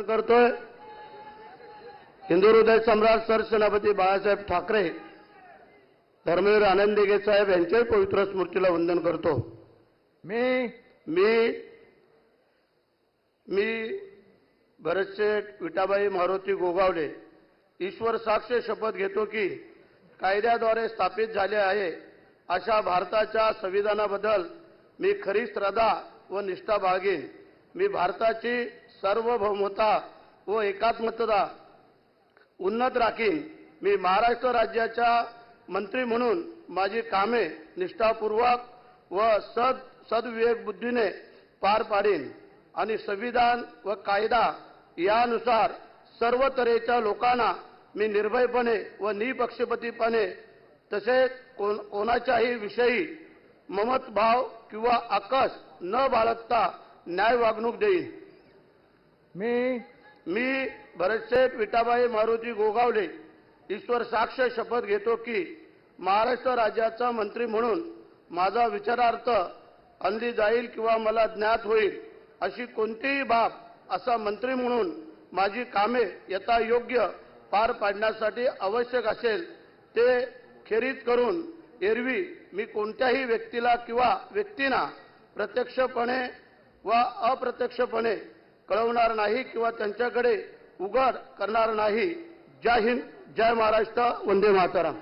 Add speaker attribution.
Speaker 1: करतोय. हिंदू हृदय सम्राट सरसेनापती बाळासाहेब ठाकरे धर्मवीर आनंदी साहेब यांच्याही पवित्र स्मृतीला वंदन करतो.
Speaker 2: मी
Speaker 1: मी मी भरतशेठ विटाबाई मारुती गोगावले ईश्वर साक्ष शपथ घेतो की कायद्याद्वारे स्थापित झाले आहे अशा भारताच्या संविधानाबद्दल मी खरी श्रद्धा व निष्ठा बाळगेन. मी भारताची सार्वभौमता व एकात्मता उन्नत राखीन मी महाराष्ट्र राज्याच्या मंत्री म्हणून माझी कामे निष्ठापूर्वक व सद सद्विवेक बुद्धीने पार पाडीन आणि संविधान व कायदा यानुसार सर्व तऱ्हेच्या लोकांना मी निर्भयपणे व निपक्षपतीपणे तसेच कोण कोणाच्याही विषयी ममतभाव किंवा आकस न बाळगता न्याय वागणूक देईन.
Speaker 2: मी
Speaker 1: मी भरतशेठ विटाबाई मारुती गोगावले ईश्वर साक्ष शपथ घेतो की महाराष्ट्र राज्याचा मंत्री म्हणून माझा विचारार्थ अंधी जाईल किंवा मला ज्ञात होईल अशी कोणतीही बाब असा मंत्री म्हणून माझी कामे यथा योग्य पार पाडण्यासाठी आवश्यक असेल ते खेरीज करून एरवी मी कोणत्याही व्यक्तीला किंवा व्यक्तींना प्रत्यक्षपणे व अप्रत्यक्षपणे कळवणार नाही किंवा त्यांच्याकडे उघड करणार नाही. जय हिंद जय महाराष्ट्र वंदे मातरम.